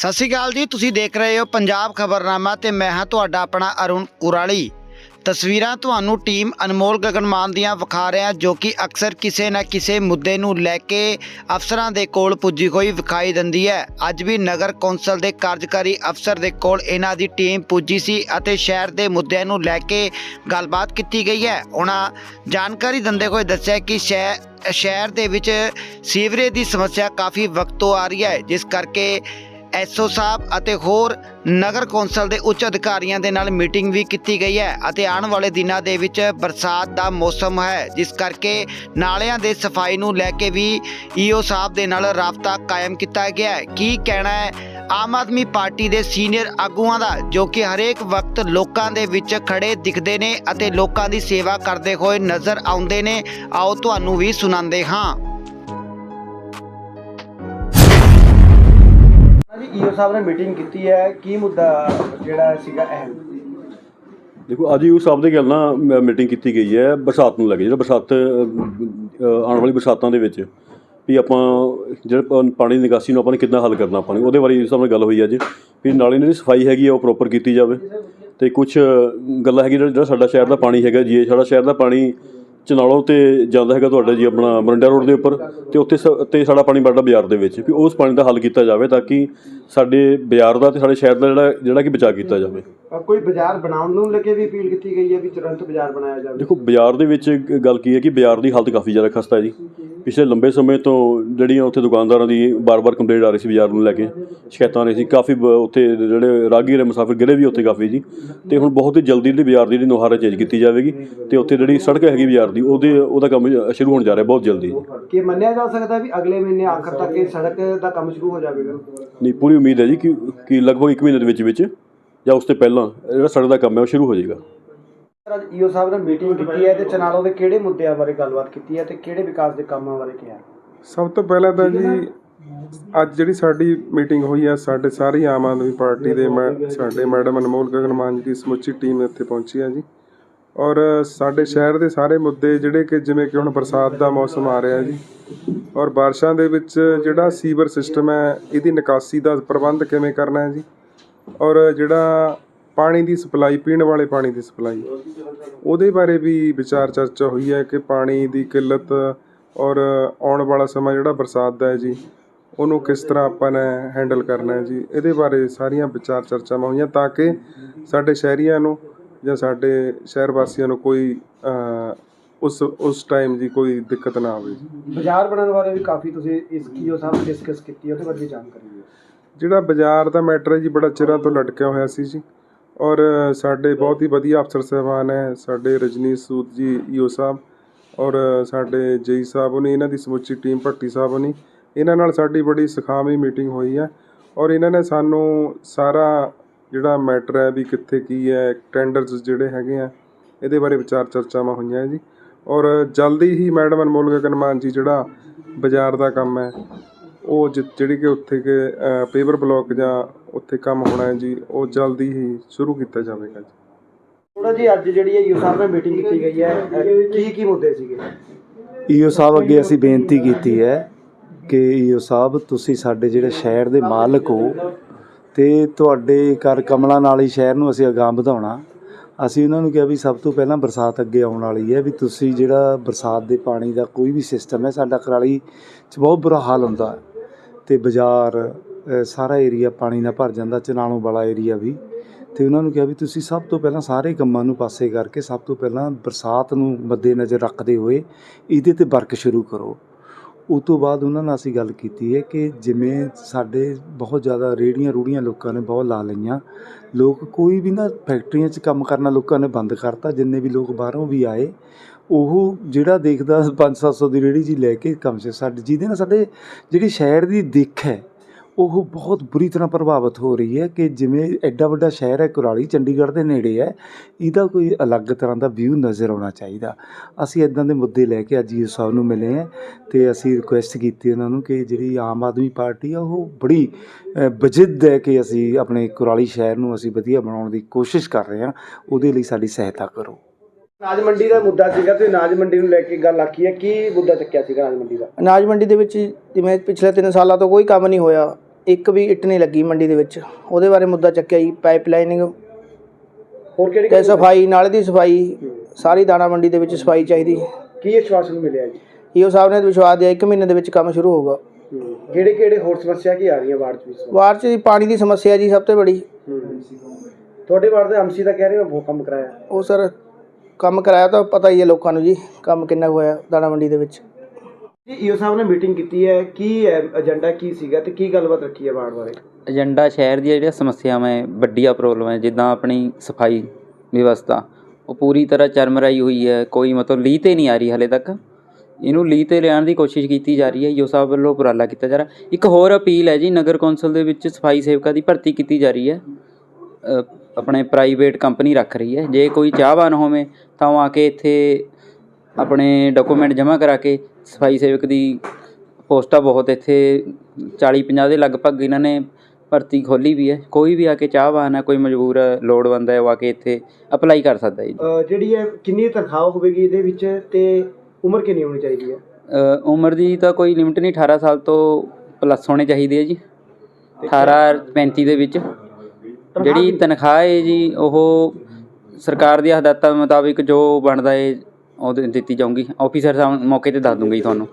ਸਤਿ ਸ਼੍ਰੀ ਅਕਾਲ ਜੀ, ਤੁਸੀਂ ਦੇਖ ਰਹੇ ਹੋ ਪੰਜਾਬ ਖਬਰਨਾਮਾ ਤੇ ਮੈਂ ਹਾਂ ਤੁਹਾਡਾ ਆਪਣਾ ਅਰੁਣ ਕੁਰਾਲੀ ਤਸਵੀਰਾਂ ਤੁਹਾਨੂੰ ਟੀਮ ਅਨਮੋਲ ਗਗਨਮਾਨ ਦੀਆਂ ਵਿਖਾ ਰਿਹਾ, ਜੋ ਕਿ ਅਕਸਰ ਕਿਸੇ ਨਾ ਕਿਸੇ ਮੁੱਦੇ ਨੂੰ ਲੈ ਕੇ ਅਫਸਰਾਂ ਦੇ ਕੋਲ ਪੁੱਜੀ ਹੋਈ ਵਿਖਾਈ ਦਿੰਦੀ ਹੈ। ਅੱਜ ਵੀ ਨਗਰ ਕੌਂਸਲ ਦੇ ਕਾਰਜਕਾਰੀ ਅਫਸਰ ਦੇ ਕੋਲ ਇਹਨਾਂ ਦੀ ਟੀਮ ਪੁੱਜੀ ਸੀ ਅਤੇ ਸ਼ਹਿਰ ਦੇ ਮੁੱਦਿਆਂ ਨੂੰ ਲੈ ਕੇ ਗੱਲਬਾਤ ਕੀਤੀ ਗਈ ਹੈ। ਉਹਨਾਂ ਜਾਣਕਾਰੀ ਦਿੰਦੇ ਹੋਏ ਦੱਸਿਆ ਕਿ ਸ਼ਹਿਰ ਸ਼ਹਿਰ ਦੇ ਵਿੱਚ ਸੀਵਰੇਜ ਦੀ ਸਮੱਸਿਆ ਕਾਫੀ ਵਕਤ ਤੋਂ ਆ ਰਹੀ ਹੈ, ਜਿਸ ਕਰਕੇ ਐਸਓ ਸਾਹਿਬ ਅਤੇ ਹੋਰ ਨਗਰ ਕੌਂਸਲ ਦੇ ਉੱਚ ਅਧਿਕਾਰੀਆਂ ਦੇ ਨਾਲ ਮੀਟਿੰਗ ਵੀ ਕੀਤੀ ਗਈ ਹੈ ਅਤੇ ਆਉਣ ਵਾਲੇ ਦਿਨਾਂ ਦੇ ਵਿੱਚ ਬਰਸਾਤ ਦਾ ਮੌਸਮ ਹੈ, ਜਿਸ ਕਰਕੇ ਨਾਲਿਆਂ ਦੇ ਸਫ਼ਾਈ ਨੂੰ ਲੈ ਕੇ ਵੀ ਈਓ ਸਾਹਿਬ ਦੇ ਨਾਲ ਰਾਬਤਾ ਕਾਇਮ ਕੀਤਾ ਗਿਆ ਹੈ। ਕੀ ਕਹਿਣਾ ਹੈ? ਆਮ ਆਦਮੀ ਪਾਰਟੀ ਦੇ ਸੀਨੀਅਰ ਆਗੂਆਂ ਦਾ, ਜੋ ਕਿ ਹਰੇਕ ਵਕਤ ਲੋਕਾਂ ਦੇ ਵਿੱਚ ਖੜੇ ਦਿਖਦੇ ਨੇ ਅਤੇ ਲੋਕਾਂ ਦੀ ਸੇਵਾ ਕਰਦੇ ਹੋਏ ਨਜ਼ਰ ਆਉਂਦੇ ਨੇ, ਆਓ ਤੁਹਾਨੂੰ ਵੀ ਸੁਣਾਉਂਦੇ ਹਾਂ। ਈਓ ਸਾਹਿਬ ਨੇ ਮੀਟਿੰਗ ਕੀਤੀ ਹੈ, ਕੀ ਮੁੱਦਾ ਜਿਹੜਾ ਸੀਗਾ ਅਹਿਮ? ਦੇਖੋ, ਅੱਜ ਯੂ ਸਾਹਿਬ ਦੇ ਗੱਲ ਨਾ ਮੀਟਿੰਗ ਕੀਤੀ ਗਈ ਹੈ, ਬਰਸਾਤ ਨੂੰ ਲੈ ਕੇ, ਜਿਹੜਾ ਬਰਸਾਤ ਆਉਣ ਵਾਲੀ ਬਰਸਾਤਾਂ ਦੇ ਵਿੱਚ ਵੀ ਆਪਾਂ ਜਿਹੜਾ ਪਾਣੀ ਦੀ ਨਿਕਾਸੀ ਨੂੰ ਆਪਾਂ ਨੇ ਕਿੱਦਾਂ ਹੱਲ ਕਰਨਾ ਆਪਾਂ ਉਹਦੇ ਬਾਰੇ ਇਸ ਨਾਲ ਗੱਲ ਹੋਈ ਅੱਜ, ਵੀ ਨਾਲੇ ਦੀ ਸਫ਼ਾਈ ਹੈਗੀ ਆ, ਉਹ ਪ੍ਰੋਪਰ ਕੀਤੀ ਜਾਵੇ ਤੇ ਕੁਝ ਗੱਲਾਂ ਹੈਗੀ ਜਿਹੜਾ ਜਿਹੜਾ ਸਾਡਾ ਸ਼ਹਿਰ ਦਾ ਪਾਣੀ ਹੈਗਾ, ਜੀ, ਸਾਡਾ ਸ਼ਹਿਰ ਦਾ ਪਾਣੀ ਚਨਾਲੋਂ ਤੇ ਜਾਂਦਾ ਹੈਗਾ ਤੁਹਾਡਾ ਜੀ ਆਪਣਾ ਮਰੰਡਾ ਰੋਡ ਦੇ ਉੱਪਰ ਤੇ ਉੱਥੇ ਤੇ ਸਾਡਾ ਪਾਣੀ ਵੜਦਾ ਬਾਜ਼ਾਰ ਦੇ ਵਿੱਚ ਵੀ ਉਸ ਪਾਣੀ ਦਾ ਹੱਲ ਕੀਤਾ ਜਾਵੇ ਤਾਂ ਕਿ ਸਾਡੇ ਬਾਜ਼ਾਰ ਦਾ ਤੇ ਸਾਡੇ ਸ਼ਹਿਰ ਦਾ ਜਿਹੜਾ ਜਿਹੜਾ ਕਿ ਬਚਾਅ ਕੀਤਾ ਜਾਵੇ। ਕੋਈ ਬਾਜ਼ਾਰ ਬਣਾਉਣ ਨੂੰ ਲੈ ਕੇ ਵੀ ਅਪੀਲ ਕੀਤੀ ਗਈ ਹੈ ਵੀ ਤੁਰੰਤ ਬਾਜ਼ਾਰ ਬਣਾਇਆ ਜਾਵੇ? ਦੇਖੋ ਬਾਜ਼ਾਰ ਦੇ ਵਿੱਚ ਗੱਲ ਕੀ ਹੈ ਕਿ ਬਾਜ਼ਾਰ ਦੀ ਹਾਲਤ ਕਾਫੀ ਜ਼ਿਆਦਾ ਖਸਤਾ ਹੈ ਜੀ। ਪਿਛਲੇ ਲੰਬੇ ਸਮੇਂ ਤੋਂ ਜਿਹੜੀਆਂ ਉੱਥੇ ਦੁਕਾਨਦਾਰਾਂ ਦੀ ਬਾਰ-ਬਾਰ ਕੰਪਲੇਂਟ ਆ ਰਹੀ ਸੀ ਬਾਜ਼ਾਰ ਨੂੰ ਲੈ ਕੇ ਸ਼ਿਕਾਇਤਾਂ ਆ ਰਹੀ ਸੀ। ਕਾਫੀ ਉੱਥੇ ਜਿਹੜੇ ਰਾਹਗੀਰ ਮੁਸਾਫਿਰ ਗਿਰੇ ਵੀ ਉੱਥੇ ਕਾਫੀ ਜੀ। ਤੇ ਹੁਣ ਬਹੁਤ ਹੀ ਜਲਦੀ ਜਿਹੜੀ ਬਾਜ਼ਾਰ ਦੀ ਜਿਹੜੀ ਨੁਹਾਰ ਚੇਂਜ ਕੀਤੀ ਜਾਵੇਗੀ ਤੇ ਉੱਥੇ ਜਿਹੜੀ ਸੜਕ ਹੈਗੀ ਬਾਜ਼ਾਰ ਦੀ ਉਹਦੇ ਉਹਦਾ ਕੰਮ ਸ਼ੁਰੂ ਹੋਣ ਜਾ ਰਿਹਾ ਬਹੁਤ ਜਲਦੀ। ਕੀ ਮੰਨਿਆ ਜਾ ਸਕਦਾ ਵੀ ਅਗਲੇ ਮਹੀਨੇ ਆਖਰ ਤੱਕ ਇਹ ਸੜਕ ਦਾ ਕੰਮ ਸ਼ੁਰੂ ਹੋ ਜਾਵੇਗਾ? ਨਹੀਂ ਪੂਰੀ ਉਮੀਦ ਹੈ ਜੀ ਕਿ ਕਿ ਲਗਭਗ 1 ਮਹੀਨੇ ਦੇ ਵਿੱਚ ਵਿੱਚ ਜਾਂ ਉਸ ਤੋਂ ਪਹਿਲਾਂ ਜਿਹੜਾ ਸੜਕ ਦਾ ਕੰਮ ਹੈ ਉਹ ਸ਼ੁਰੂ ਹੋ ਜਾਏਗਾ। ਅੱਜ ਈਓ ਸਾਹਿਬ ਨੇ ਮੀਟਿੰਗ ਕੀਤੀ ਹੈ ਤੇ ਚਨਾਲੋਂ ਦੇ ਕਿਹੜੇ ਮੁੱਦਿਆਂ ਬਾਰੇ ਗੱਲਬਾਤ ਕੀਤੀ ਹੈ ਤੇ ਕਿਹੜੇ ਵਿਕਾਸ ਦੇ ਕੰਮਾਂ ਬਾਰੇ ਕਿਹਾ? ਸਭ ਤੋਂ ਪਹਿਲਾਂ ਤਾਂ ਜੀ ਅੱਜ ਜਿਹੜੀ ਸਾਡੀ ਮੀਟਿੰਗ ਹੋਈ ਆ ਸਾਡੇ ਸਾਰੀ ਆਮ ਆਦਮੀ ਪਾਰਟੀ ਦੇ ਮੈਂ- ਸਾਡੇ ਮੈਡਮ ਅਨਮੋਲ ਗਗਨ ਮਾਨ ਜੀ ਦੀ ਸਮੁੱਚੀ ਟੀਮ ਇੱਥੇ ਪਹੁੰਚੀ ਆ ਜੀ। ਔਰ ਸਾਡੇ ਸ਼ਹਿਰ ਦੇ ਸਾਰੇ ਮੁੱਦੇ ਜਿਹੜੇ ਕਿ ਜਿਵੇਂ ਕਿ ਹੁਣ ਬਰਸਾਤ ਦਾ ਮੌਸਮ ਆ ਰਿਹਾ ਜੀ ਔਰ ਬਾਰਿਸ਼ਾਂ ਦੇ ਵਿੱਚ ਜਿਹੜਾ ਸੀਵਰ ਸਿਸਟਮ ਹੈ ਇਹਦੀ ਨਿਕਾਸੀ ਦਾ ਪ੍ਰਬੰਧ ਕਿਵੇਂ ਕਰਨਾ ਹੈ ਜੀ? ਔਰ ਜਿਹੜਾ ਪਾਣੀ ਦੀ ਸਪਲਾਈ ਪੀਣ ਵਾਲੇ ਪਾਣੀ ਦੀ ਸਪਲਾਈ। ਉਹਦੇ ਬਾਰੇ ਵੀ ਵਿਚਾਰ ਚਰਚਾ ਹੋਈ ਹੈ ਕਿ ਪਾਣੀ ਦੀ ਕਿੱਲਤ ਔਰ ਆਉਣ ਵਾਲਾ ਸਮਾਂ ਜਿਹੜਾ ਬਰਸਾਤ ਦਾ ਹੈ ਜੀ ਉਹਨੂੰ ਕਿਸ ਤਰ੍ਹਾਂ ਆਪਾਂ ਨੇ ਹੈਂਡਲ ਕਰਨਾ ਹੈ ਜੀ ਇਹਦੇ ਬਾਰੇ ਸਾਰੀਆਂ ਵਿਚਾਰ ਚਰਚਾਵਾਂ ਹੋਈਆਂ ਤਾਂ ਕਿ ਸਾਡੇ ਸ਼ਹਿਰੀਆਂ ਨੂੰ ਜਾਂ ਸਾਡੇ ਸ਼ਹਿਰ ਵਾਸੀਆਂ ਨੂੰ ਕੋਈ ਉਸ ਉਸ ਟਾਈਮ ਦੀ ਕੋਈ ਦਿੱਕਤ ਨਾ ਆਵੇ ਜੀ। ਬਾਜ਼ਾਰ ਬਣਾਉਣ ਬਾਰੇ ਵੀ ਕਾਫੀ ਤੁਸੀਂ ਇਸ ਈਓ ਸਾਹਿਬ ਡਿਸਕਸ ਕੀਤੀ ਉਹਦੇ ਬਾਰੇ ਵੀ ਜਾਣਕਾਰੀ ਦਿਓ। ਜਿਹੜਾ ਬਾਜ਼ਾਰ ਦਾ ਮੈਟਰ ਹੈ ਜੀ ਬੜਾ ਚਿਰਾਂ ਤੋਂ ਲਟਕਿਆ ਹੋਇਆ ਸੀ ਜੀ। ਔਰ ਸਾਡੇ ਬਹੁਤ ਹੀ ਵਧੀਆ ਅਫਸਰ ਸਾਹਿਬਾਨ ਹੈ, ਸਾਡੇ ਰਜਨੀਸ਼ ਸੂਦ ਜੀ, ਈਓ ਸਾਹਿਬ ਔਰ ਸਾਡੇ ਜੇਈ ਸਾਹਿਬ ਨੇ ਇਹਨਾਂ ਦੀ ਸਮੁੱਚੀ ਟੀਮ ਭੱਟੀ ਸਾਹਿਬ ਨੇ ਇਹਨਾਂ ਨਾਲ ਸਾਡੀ ਬੜੀ ਸੁਖਾਵੀਂ ਮੀਟਿੰਗ ਹੋਈ ਹੈ ਔਰ ਇਹਨਾਂ ਨੇ ਸਾਨੂੰ ਸਾਰਾ ਜਿਹੜਾ ਮੈਟਰ ਹੈ ਵੀ ਕਿੱਥੇ ਕੀ ਹੈ, ਟੈਂਡਰਸ ਜਿਹੜੇ ਹੈਗੇ ਆ, ਇਹਦੇ ਬਾਰੇ ਵਿਚਾਰ ਚਰਚਾਵਾਂ ਹੋਈਆਂ ਜੀ ਔਰ ਜਲਦੀ ਹੀ ਮੈਡਮ ਅਨਮੋਲ ਗਗਨਮਾਨ ਜੀ ਜਿਹੜਾ ਬਾਜ਼ਾਰ ਦਾ ਕੰਮ ਹੈ ਉਹ ਜਿ- ਜਿਹੜੀ ਕਿ ਉੱਥੇ ਕਿ ਪੇਪਰ ਬਲੌਕ ਜਾਂ ਉੱਥੇ ਕੰਮ ਹੋਣਾ ਹੈ ਜੀ ਉਹ ਜਲਦੀ ਹੀ ਸ਼ੁਰੂ ਕੀਤਾ ਜਾਵੇਗਾ ਜੀ। ਥੋੜਾ ਜੀ ਅੱਜ ਜਿਹੜੀ ਹੈ ਈਓ ਸਾਹਿਬ ਨਾਲ ਮੀਟਿੰਗ ਕੀਤੀ ਗਈ ਹੈ ਕੀ ਕੀ ਮੁੱਦੇ ਸੀਗੇ? ਈਓ ਸਾਹਿਬ ਅੱਗੇ ਅਸੀਂ ਬੇਨਤੀ ਕੀਤੀ ਹੈ ਕਿ ਈਓ ਸਾਹਿਬ ਤੁਸੀਂ ਸਾਡੇ ਜਿਹੜੇ ਸ਼ਹਿਰ ਦੇ ਮਾਲਕ ਹੋ ਤੇ ਤੁਹਾਡੇ ਕਰ ਕਮਲਾਂ ਨਾਲ ਹੀ ਸ਼ਹਿਰ ਨੂੰ ਅਸੀਂ ਅਗਾਂਹ ਵਧਾਉਣਾ। ਅਸੀਂ ਉਹਨਾਂ ਨੂੰ ਕਿਹਾ ਵੀ ਸਭ ਤੋਂ ਪਹਿਲਾਂ ਬਰਸਾਤ ਅੱਗੇ ਆਉਣ ਵਾਲੀ ਹੈ ਵੀ ਤੁਸੀਂ ਜਿਹੜਾ ਬਰਸਾਤ ਦੇ ਪਾਣੀ ਦਾ ਕੋਈ ਵੀ ਸਿਸਟਮ ਹੈ ਸਾਡਾ ਕਰਾਲੀ 'ਚ ਬਹੁਤ ਬੁਰਾ ਹਾਲ ਹੁੰਦਾ ਹੈ। ਅਤੇ ਬਾਜ਼ਾਰ ਸਾਰਾ ਏਰੀਆ ਪਾਣੀ ਨਾਲ ਭਰ ਜਾਂਦਾ, ਚਨਾਲੋਂ ਵਾਲਾ ਏਰੀਆ ਵੀ। ਅਤੇ ਉਹਨਾਂ ਨੂੰ ਕਿਹਾ ਵੀ ਤੁਸੀਂ ਸਭ ਤੋਂ ਪਹਿਲਾਂ ਸਾਰੇ ਕੰਮਾਂ ਨੂੰ ਪਾਸੇ ਕਰਕੇ ਸਭ ਤੋਂ ਪਹਿਲਾਂ ਬਰਸਾਤ ਨੂੰ ਮੱਦੇਨਜ਼ਰ ਰੱਖਦੇ ਹੋਏ ਇਹਦੇ ਤੇ ਵਰਕ ਸ਼ੁਰੂ ਕਰੋ। ਉਸ ਤੋਂ ਬਾਅਦ ਉਹਨਾਂ ਨਾਲ ਅਸੀਂ ਗੱਲ ਕੀਤੀ ਹੈ ਕਿ ਜਿਵੇਂ ਸਾਡੇ ਬਹੁਤ ਜ਼ਿਆਦਾ ਰੇੜੀਆਂ ਰੂੜੀਆਂ ਲੋਕਾਂ ਨੇ ਬਹੁਤ ਲਾ ਲਈਆਂ, ਲੋਕ ਕੋਈ ਵੀ ਨਾ ਫੈਕਟਰੀਆਂ 'ਚ ਕੰਮ ਕਰਨਾ ਲੋਕਾਂ ਨੇ ਬੰਦ ਕਰਤਾ, ਜਿੰਨੇ ਵੀ ਲੋਕ ਬਾਹਰੋਂ ਵੀ ਆਏ ਉਹ ਜਿਹੜਾ ਦੇਖਦਾ 5-700 ਦੀ ਰੇੜੀ ਜੀ ਲੈ ਕੇ ਕੰਮ 'ਚ ਸਾਡੇ, ਜਿਹਦੇ ਨਾਲ ਸਾਡੇ ਜਿਹੜੀ ਸ਼ਹਿਰ ਦੀ ਦਿੱਖ ਹੈ, ਉਹ ਬਹੁਤ ਬੁਰੀ ਤਰ੍ਹਾਂ ਪ੍ਰਭਾਵਿਤ ਹੋ ਰਹੀ ਹੈ ਕਿ ਜਿਵੇਂ ਐਡਾ ਵੱਡਾ ਸ਼ਹਿਰ ਹੈ, ਕੁਰਾਲੀ ਚੰਡੀਗੜ੍ਹ ਦੇ ਨੇੜੇ ਹੈ, ਇਹਦਾ ਕੋਈ ਅਲੱਗ ਤਰ੍ਹਾਂ ਦਾ ਵਿਊ ਨਜ਼ਰ ਆਉਣਾ ਚਾਹੀਦਾ। ਅਸੀਂ ਇਦਾਂ ਦੇ ਮੁੱਦੇ ਲੈ ਕੇ ਅੱਜ ਈਓ ਸਾਹਿਬ ਨੂੰ ਮਿਲੇ ਹਾਂ ਤੇ ਅਸੀਂ ਰਿਕੁਐਸਟ ਕੀਤੀ ਉਹਨਾਂ ਨੂੰ ਕਿ ਜਿਹੜੀ ਆਮ ਆਦਮੀ ਪਾਰਟੀ ਆ, ਉਹ ਬੜੀ ਬਜਿੱਦ ਹੈ ਕਿ ਅਸੀਂ ਆਪਣੇ ਕੁਰਾਲੀ ਸ਼ਹਿਰ ਨੂੰ ਅਸੀਂ ਵਧੀਆ ਬਣਾਉਣ ਦੀ ਕੋਸ਼ਿਸ਼ ਕਰ ਰਹੇ ਹਾਂ, ਉਹਦੇ ਲਈ ਸਾਡੀ ਸਹਾਇਤਾ ਕਰੋ। ਅਨਾਜ ਮੰਡੀ ਦਾ ਮੁੱਦਾ ਸੀਗਾ ਤੇ ਅਨਾਜ ਮੰਡੀ ਨੂੰ ਲੈ ਕੇ ਗੱਲ ਆਖੀ ਹੈ। ਕੀ ਮੁੱਦਾ ਚੱਕਿਆ ਸੀਗਾ ਅਨਾਜ ਮੰਡੀ ਦਾ? ਅਨਾਜ ਮੰਡੀ ਦੇ ਵਿੱਚ ਜਿਵੇਂ ਪਿਛਲੇ 3 ਸਾਲਾਂ ਤੋਂ ਕੋਈ ਕੰਮ ਨਹੀਂ ਹੋਇਆ। ਇੱਕ ਵੀ ਇੱਟ ਨਹੀਂ ਲੱਗੀ ਮੰਡੀ ਦੇ ਵਿੱਚ। ਉਹਦੇ ਬਾਰੇ ਮੁੱਦਾ ਚੱਕਿਆ ਜੀ ਪਾਈਪਲਾਈਨਿੰਗ ਹੋਰ ਕਿਹੜੀ ਤੇ ਸਫ਼ਾਈ ਨਾਲੇ ਦੀ ਸਫ਼ਾਈ ਸਾਰੀ ਦਾਣਾ ਮੰਡੀ ਦੇ ਵਿੱਚ ਸਫ਼ਾਈ ਚਾਹੀਦੀ। ਕੀ ਆਸ਼ਵਾਸਨ ਮਿਲਿਆ ਜੀ? ਈਓ ਸਾਹਿਬ ਨੇ ਵਿਸ਼ਵਾਸ ਦਿਆ ਇੱਕ ਮਹੀਨੇ ਦੇ ਵਿੱਚ ਕੰਮ ਸ਼ੁਰੂ ਹੋਊਗਾ। ਕਿਹੜੇ ਕਿਹੜੇ ਹੋਰ ਸਮੱਸਿਆ ਕੀ ਆ ਰਹੀਆਂ ਵਾਰਡ 'ਚ ਇਸ ਵਾਰ ਚ ਜੀ ਪਾਣੀ ਦੀ ਸਮੱਸਿਆ ਜੀ ਸਭ ਤੋਂ ਬੜੀ। ਤੁਹਾਡੇ ਵਾਰਡ ਦੇ ਐਮਸੀ ਦਾ ਕਹਿ ਰਹੇ ਹੋ ਬਹੁਤ ਕੰਮ ਕਰਾਇਆ। ਉਹ ਸਰ ਕੰਮ ਕਰਾਇਆ ਤਾਂ ਪਤਾ ਹੀ ਹੈ ਲੋਕਾਂ ਨੂੰ ਜੀ ਕੰਮ ਕਿੰਨਾ ਕੁ ਹੋਇਆ ਦਾਣਾ ਮੰਡੀ ਦੇ ਵਿੱਚ। ਜੀ ਈਓ ਸਾਹਿਬ ਨੇ ਮੀਟਿੰਗ ਕੀਤੀ ਹੈ ਕੀ ਹੈ ਏਜੰਡਾ ਕੀ ਸੀਗਾ ਤੇ ਕੀ ਗੱਲਬਾਤ ਰੱਖੀ ਹੈ ਵਾਰਡ ਬਾਰੇ? ਏਜੰਡਾ ਸ਼ਹਿਰ ਦੀਆਂ ਜਿਹੜੀਆਂ ਸਮੱਸਿਆਵਾਂ ਹੈ ਵੱਡੀਆਂ ਪ੍ਰੋਬਲਮ ਹੈ ਜਿੱਦਾਂ ਆਪਣੀ ਸਫ਼ਾਈ ਵਿਵਸਥਾ ਉਹ ਪੂਰੀ ਤਰ੍ਹਾਂ ਚਰਮਰਾਈ ਹੋਈ ਹੈ ਕੋਈ ਮਤਲਬ ਲੀਹ ਤੇ ਨਹੀਂ ਆ ਰਹੀ ਹਲੇ ਤੱਕ। ਇਹਨੂੰ ਲੀਹ ਤੇ ਲਿਆਉਣ ਦੀ ਕੋਸ਼ਿਸ਼ ਕੀਤੀ ਜਾ ਰਹੀ ਹੈ ਯੋ ਸਾਹਿਬ ਵੱਲੋਂ ਉਪਰਾਲਾ ਕੀਤਾ ਜਾ ਰਿਹਾ। ਇੱਕ ਹੋਰ ਅਪੀਲ ਹੈ ਜੀ ਨਗਰ ਕੌਂਸਲ ਦੇ ਵਿੱਚ ਸਫ਼ਾਈ ਸੇਵਕਾਂ ਦੀ ਭਰਤੀ ਕੀਤੀ ਜਾ ਰਹੀ ਹੈ। ਆਪਣੇ ਪ੍ਰਾਈਵੇਟ ਕੰਪਨੀ ਰੱਖ ਰਹੀ ਹੈ। ਜੇ ਕੋਈ ਚਾਹਵਾਨ ਹੋਵੇ ਤਾਂ ਉਹ ਆ ਕੇ ਇੱਥੇ ਆਪਣੇ ਡਾਕੂਮੈਂਟ ਜਮ੍ਹਾਂ ਕਰਾ ਕੇ ਸਫ਼ਾਈ ਸੇਵਕ ਦੀ ਪੋਸਟਾਂ ਬਹੁਤ ਇੱਥੇ 40 50 ਦੇ ਲਗਭਗ ਇਹਨਾਂ ਨੇ ਭਰਤੀ ਖੋਲੀ ਵੀ ਹੈ। ਕੋਈ ਵੀ ਆ ਕੇ ਚਾਹਵਾਨ ਹੈ ਕੋਈ ਮਜਬੂਰ ਲੋੜਵੰਦ ਹੈ ਉਹ ਆ ਕੇ ਇੱਥੇ ਅਪਲਾਈ ਕਰ ਸਕਦਾ ਹੈ ਜੀ। ਜਿਹੜੀ ਹੈ ਕਿੰਨੀ ਤਨਖਾਹ ਹੋਵੇਗੀ ਇਹਦੇ ਵਿੱਚ ਤੇ ਉਮਰ ਕਿੰਨੀ ਹੋਣੀ ਚਾਹੀਦੀ ਹੈ? ਉਮਰ ਦੀ ਤਾਂ ਕੋਈ ਲਿਮਟ ਨਹੀਂ 18 ਸਾਲ ਤੋਂ ਪਲੱਸ ਹੋਣੇ ਚਾਹੀਦੇ ਹੈ ਜੀ। 18 35 ਦੇ ਵਿੱਚ। ਜਿਹੜੀ ਤਨਖਾਹ ਹੈ ਜੀ ਉਹ ਸਰਕਾਰ ਦੀਆਂ ਹਦਾਇਤਾਂ ਮੁਤਾਬਿਕ ਜੋ ਬਣਦਾ ਹੈ ਉਹ ਦਿੱਤੀ ਜਾਊਗੀ। ਆਫੀਸਰ ਸਾਹਿਬ ਮੌਕੇ ਤੇ ਦੱਸ ਦੂੰਗਾ ਜੀ ਤੁਹਾਨੂੰ।